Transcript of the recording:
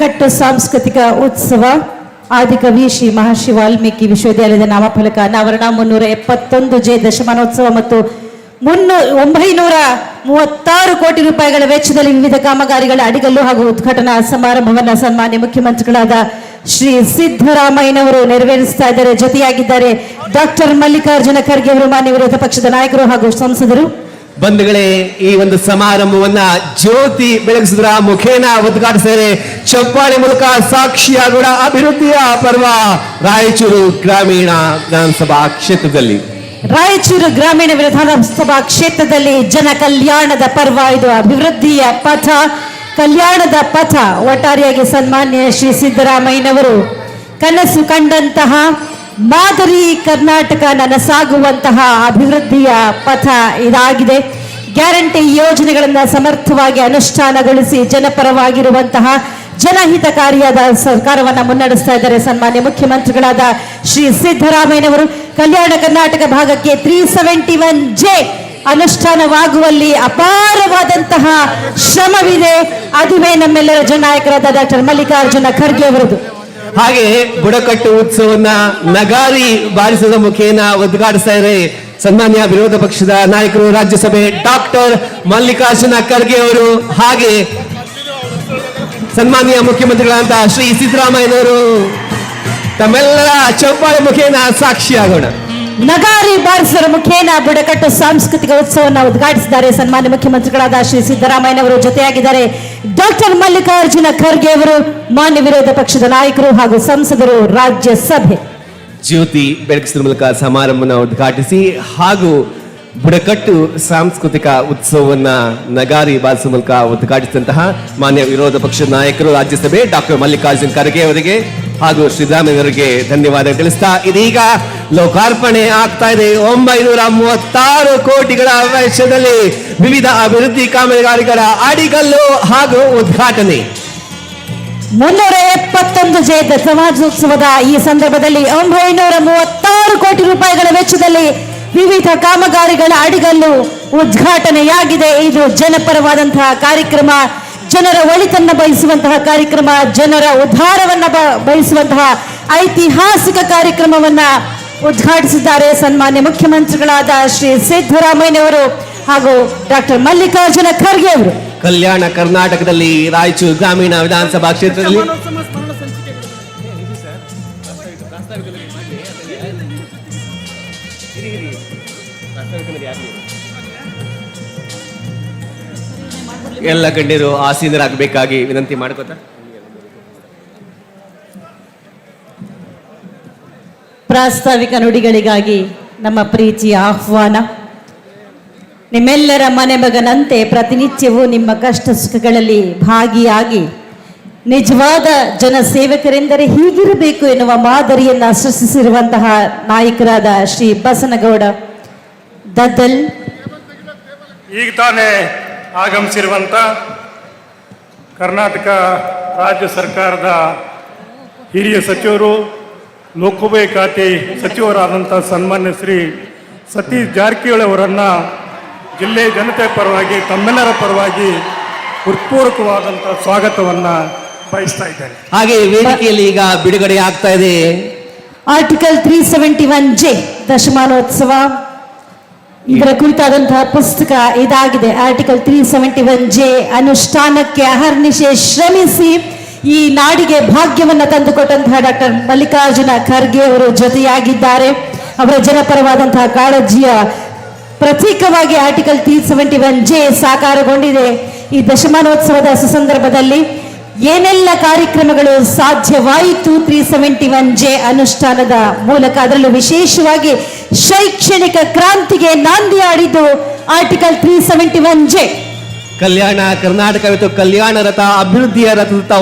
ಕಟ್ಟು ಸಾಂಸ್ಕೃತಿಕ ಉತ್ಸವ ಆದಿಕವಿ ಶ್ರೀ ಮಹರ್ಷಿ ವಾಲ್ಮೀಕಿ ವಿಶ್ವವಿದ್ಯಾಲಯದ ನಾಮಫಲಕ ಅನಾವರಣ ಮುನ್ನೂರ ಎಪ್ಪತ್ತೊಂದು ಜೆ ದಶಮಾನೋತ್ಸವ ಮತ್ತು ಮುನ್ನೂರ ಒಂಬೈನೂರ ಮೂವತ್ತಾರು ಕೋಟಿ ರೂಪಾಯಿಗಳ ವೆಚ್ಚದಲ್ಲಿ ವಿವಿಧ ಕಾಮಗಾರಿಗಳ ಅಡಿಗಲ್ಲು ಹಾಗೂ ಉದ್ಘಾಟನಾ ಸಮಾರಂಭವನ್ನು ಸನ್ಮಾನ್ಯ ಮುಖ್ಯಮಂತ್ರಿಗಳಾದ ಶ್ರೀ ಸಿದ್ದರಾಮಯ್ಯನವರು ನೆರವೇರಿಸ್ತಾ ಇದ್ದಾರೆ. ಜೊತೆಯಾಗಿದ್ದಾರೆ ಡಾಕ್ಟರ್ ಮಲ್ಲಿಕಾರ್ಜುನ ಖರ್ಗೆ ಅವರು, ಮಾನ್ಯ ವಿರೋಧ ಪಕ್ಷದ ನಾಯಕರು ಹಾಗೂ ಸಂಸದರು. ಬಂಧುಗಳೇ, ಈ ಒಂದು ಸಮಾರಂಭವನ್ನ ಜ್ಯೋತಿ ಬೆಳಗಿಸಿದ್ರ ಮುಖೇನ ಉದ್ಘಾಟಿಸಿದರೆ ಚಪ್ಪಾಳೆ ಮೂಲಕ ಸಾಕ್ಷಿಯಾಗೋಣ ಅಭಿವೃದ್ಧಿಯ ಪರ್ವ. ರಾಯಚೂರು ಗ್ರಾಮೀಣ ವಿಧಾನಸಭಾ ಕ್ಷೇತ್ರದಲ್ಲಿ. ರಾಯಚೂರು ಗ್ರಾಮೀಣ ವಿಧಾನಸಭಾ ಕ್ಷೇತ್ರದಲ್ಲಿ ಜನ ಕಲ್ಯಾಣದ ಪರ್ವ ಇದು, ಅಭಿವೃದ್ಧಿಯ ಪಥ. ಕಲ್ಯಾಣದ ಪಥ, ಒಟ್ಟಾರೆಯಾಗಿ ಸನ್ಮಾನ್ಯ ಶ್ರೀ ಸಿದ್ದರಾಮಯ್ಯನವರು. ಕನಸು ಕಂಡಂತಹ ಮಾದರಿ ಕರ್ನಾಟಕ ನನಸಾಗುವಂತಹ ಅಭಿವೃದ್ಧಿಯ ಪಥ ಇದಾಗಿದೆ. ಗ್ಯಾರಂಟಿ ಯೋಜನೆಗಳನ್ನು ಸಮರ್ಥವಾಗಿ ಅನುಷ್ಠಾನಗೊಳಿಸಿ ಜನಪರವಾಗಿರುವಂತಹ ಜನಹಿತಕಾರಿಯಾದ ಸರ್ಕಾರವನ್ನು ಮುನ್ನಡೆಸ್ತಾ ಇದ್ದಾರೆ ಸನ್ಮಾನ್ಯ ಮುಖ್ಯಮಂತ್ರಿಗಳಾದ ಶ್ರೀ ಸಿದ್ದರಾಮಯ್ಯನವರು. ಕಲ್ಯಾಣ ಕರ್ನಾಟಕ ಭಾಗಕ್ಕೆ ತ್ರೀ ಸೆವೆಂಟಿ ಒನ್ ಜೆ ಅನುಷ್ಠಾನವಾಗುವಲ್ಲಿ ಅಪಾರವಾದಂತಹ ಶ್ರಮವಿದೆ. ಅದುವೇ ನಮ್ಮೆಲ್ಲರ ಜನನಾಯಕರಾದ ಡಾಕ್ಟರ್ ಮಲ್ಲಿಕಾರ್ಜುನ ಖರ್ಗೆ ಅವರದು. ಹಾಗೆ ಬುಡಕಟ್ಟು ಉತ್ಸವವನ್ನ ನಗಾರಿ ಬಾರಿಸದ ಮುಖೇನ ಉದ್ಘಾಟಿಸ್ತಾ ಇದ್ದಾರೆ ಸನ್ಮಾನ್ಯ ವಿರೋಧ ಪಕ್ಷದ ನಾಯಕರು, ರಾಜ್ಯಸಭೆ ಡಾಕ್ಟರ್ ಮಲ್ಲಿಕಾರ್ಜುನ ಖರ್ಗೆ ಅವರು ಹಾಗೆ ಸನ್ಮಾನ್ಯ ಮುಖ್ಯಮಂತ್ರಿಗಳಂತ ಶ್ರೀ ಸಿದ್ದರಾಮಯ್ಯನವರು. ತಮ್ಮೆಲ್ಲರ ಚೌಪಾಳ ಮುಖೇನ ಸಾಕ್ಷಿಯಾಗೋಣ. ನಗಾರಿ ಬಾರಿಸರ ಮುಖೇನ ಬುಡಕಟ್ಟು ಸಾಂಸ್ಕೃತಿಕ ಉತ್ಸವವನ್ನು ಉದ್ಘಾಟಿಸಿದ್ದಾರೆ. ಸನ್ಮಾನ್ಯ ಮುಖ್ಯಮಂತ್ರಿಗಳಾದ ಶ್ರೀ ಸಿದ್ದರಾಮಯ್ಯನವರು ಜೊತೆಯಾಗಿದ್ದಾರೆ. ಡಾಕ್ಟರ್ ಮಲ್ಲಿಕಾರ್ಜುನ ಖರ್ಗೆ ಅವರು ಮಾನ್ಯ ವಿರೋಧ ಪಕ್ಷದ ನಾಯಕರು ಹಾಗೂ ಸಂಸದರು ರಾಜ್ಯಸಭೆ. ಜ್ಯೋತಿ ಬೆಳಗಿಸಿದ ಮೂಲಕ ಸಮಾರಂಭವನ್ನು ಉದ್ಘಾಟಿಸಿ ಹಾಗೂ ಬುಡಕಟ್ಟು ಸಾಂಸ್ಕೃತಿಕ ಉತ್ಸವವನ್ನ ನಗಾರಿ ಬಾರಿಸುವ ಮೂಲಕ ಉದ್ಘಾಟಿಸಿದಂತಹ ಮಾನ್ಯ ವಿರೋಧ ಪಕ್ಷದ ನಾಯಕರು ರಾಜ್ಯಸಭೆ ಡಾಕ್ಟರ್ ಮಲ್ಲಿಕಾರ್ಜುನ್ ಖರ್ಗೆ ಅವರಿಗೆ ಹಾಗೂ ಶ್ರೀರಾಮಯ್ಯವರಿಗೆ ಧನ್ಯವಾದ ತಿಳಿಸ್ತಾ ಇದೀಗ ಲೋಕಾರ್ಪಣೆ ಆಗ್ತಾ ಇದೆ. ಒಂಬೈನೂರ ಮೂವತ್ತಾರು ಕೋಟಿಗಳ ವೆಚ್ಚದಲ್ಲಿ ವಿವಿಧ ಅಭಿವೃದ್ಧಿ ಕಾಮಗಾರಿಗಳ ಅಡಿಗಲ್ಲು ಹಾಗೂ ಉದ್ಘಾಟನೆ. ಮುನ್ನೂರ ಎಪ್ಪತ್ತೊಂದು ಜೆ ಸಮಾಜೋತ್ಸವದ ಈ ಸಂದರ್ಭದಲ್ಲಿ ಒಂಬೈನೂರ ಮೂವತ್ತಾರು ಕೋಟಿ ರೂಪಾಯಿಗಳ ವೆಚ್ಚದಲ್ಲಿ ವಿವಿಧ ಕಾಮಗಾರಿಗಳ ಅಡಿಗಲ್ಲು ಉದ್ಘಾಟನೆಯಾಗಿದೆ. ಇದು ಜನಪರವಾದಂತಹ ಕಾರ್ಯಕ್ರಮ. ಜನರ ಒಳಿತನ್ನ ಬಯಸುವಂತಹ ಕಾರ್ಯಕ್ರಮ ಜನರ ಉದ್ಧಾರವನ್ನ ಬ- ಬಯಸುವಂತಹ ಐತಿಹಾಸಿಕ ಕಾರ್ಯಕ್ರಮವನ್ನ ಉದ್ಘಾಟಿಸಿದ್ದಾರೆ ಸನ್ಮಾನ್ಯ ಮುಖ್ಯಮಂತ್ರಿಗಳಾದ ಶ್ರೀ ಸಿದ್ದರಾಮಯ್ಯನವರು ಹಾಗೂ ಡಾಕ್ಟರ್ ಮಲ್ಲಿಕಾರ್ಜುನ ಖರ್ಗೆ ಅವರು ಕಲ್ಯಾಣ ಕರ್ನಾಟಕದಲ್ಲಿ ರಾಯಚೂರು ಗ್ರಾಮೀಣ ವಿಧಾನಸಭಾ ಕ್ಷೇತ್ರದಲ್ಲಿ ಎಲ್ಲ ಗಣ್ಯರು ಆಸೀನರಾಗಬೇಕಾಗಿ ವಿನಂತಿ ಮಾಡ್ಕೋತಾ. ಪ್ರಾಸ್ತಾವಿಕ ನುಡಿಗಳಿಗಾಗಿ ನಮ್ಮ ಪ್ರೀತಿಯ ಆಹ್ವಾನ. ನಿಮ್ಮೆಲ್ಲರ ಮನೆ ಮಗನಂತೆ ಪ್ರತಿನಿತ್ಯವೂ ನಿಮ್ಮ ಕಷ್ಟ ಸುಖಗಳಲ್ಲಿ ಭಾಗಿಯಾಗಿ ನಿಜವಾದ ಜನಸೇವಕರೆಂದರೆ ಹೀಗಿರಬೇಕು ಎನ್ನುವ ಮಾದರಿಯನ್ನ ಸೃಷ್ಟಿಸಿರುವಂತಹ ನಾಯಕರಾದ ಶ್ರೀ ಬಸನಗೌಡ. ದದ್ದಲ್. ಈಗ ತಾನೇ ಆಗಮಿಸಿರುವಂಥ ಕರ್ನಾಟಕ ರಾಜ್ಯ ಸರ್ಕಾರದ ಹಿರಿಯ ಸಚಿವರು ಲೋಕೋಪಯೋಗಿ ಖಾತೆ ಸಚಿವರಾದಂಥ ಸನ್ಮಾನ್ಯ ಶ್ರೀ ಸತೀಶ್ ಜಾರಕಿಹೊಳಿ ಅವರನ್ನು ಜಿಲ್ಲೆ ಜನತೆ ಪರವಾಗಿ ತಮ್ಮೆಲ್ಲರ ಪರವಾಗಿ ಹೃತ್ಪೂರ್ವಕವಾದಂಥ ಸ್ವಾಗತವನ್ನು ಬಯಸ್ತಾ ಇದ್ದೇನೆ. ಹಾಗೆ ವೇದಿಕೆಯಲ್ಲಿ ಈಗ ಬಿಡುಗಡೆ ಆಗ್ತಾ ಇದೆ. Article three seventy one J ದಶಮಾನೋತ್ಸವ ಇದರ ಕುರಿತಾದಂತಹ ಪುಸ್ತಕ ಇದಾಗಿದೆ. Article three seventy one J ಅನುಷ್ಠಾನಕ್ಕೆ ಅಹರ್ನಿಶೆ ಶ್ರಮಿಸಿ ಈ ನಾಡಿಗೆ ಭಾಗ್ಯವನ್ನು ತಂದುಕೊಟ್ಟಂತಹ ಡಾಕ್ಟರ್ ಮಲ್ಲಿಕಾರ್ಜುನ ಖರ್ಗೆ ಅವರು ಜೊತೆಯಾಗಿದ್ದಾರೆ. ಅವರ ಜನಪರವಾದಂತಹ ಕಾಳಜಿಯ ಪ್ರತೀಕವಾಗಿ article three seventy one J ಸಾಕಾರಗೊಂಡಿದೆ. ಈ ದಶಮಾನೋತ್ಸವದ ಸುಸಂದರ್ಭದಲ್ಲಿ ಏನೆಲ್ಲ ಕಾರ್ಯಕ್ರಮಗಳು ಸಾಧ್ಯವಾಯಿತು? ತ್ರೀ ಸೆವೆಂಟಿ ಒನ್ ಜೆ ಅನುಷ್ಠಾನದ ಮೂಲಕ ಅದರಲ್ಲೂ ವಿಶೇಷವಾಗಿ ಶೈಕ್ಷಣಿಕ ಕ್ರಾಂತಿಗೆ ನಾಂದಿ ಆಡಿದ್ದು article three seventy one J Kalyana, Karnataka ಕಲ್ಯಾಣ ರಥ ಅಭಿವೃದ್ಧಿಯ ರಥದತ್ತ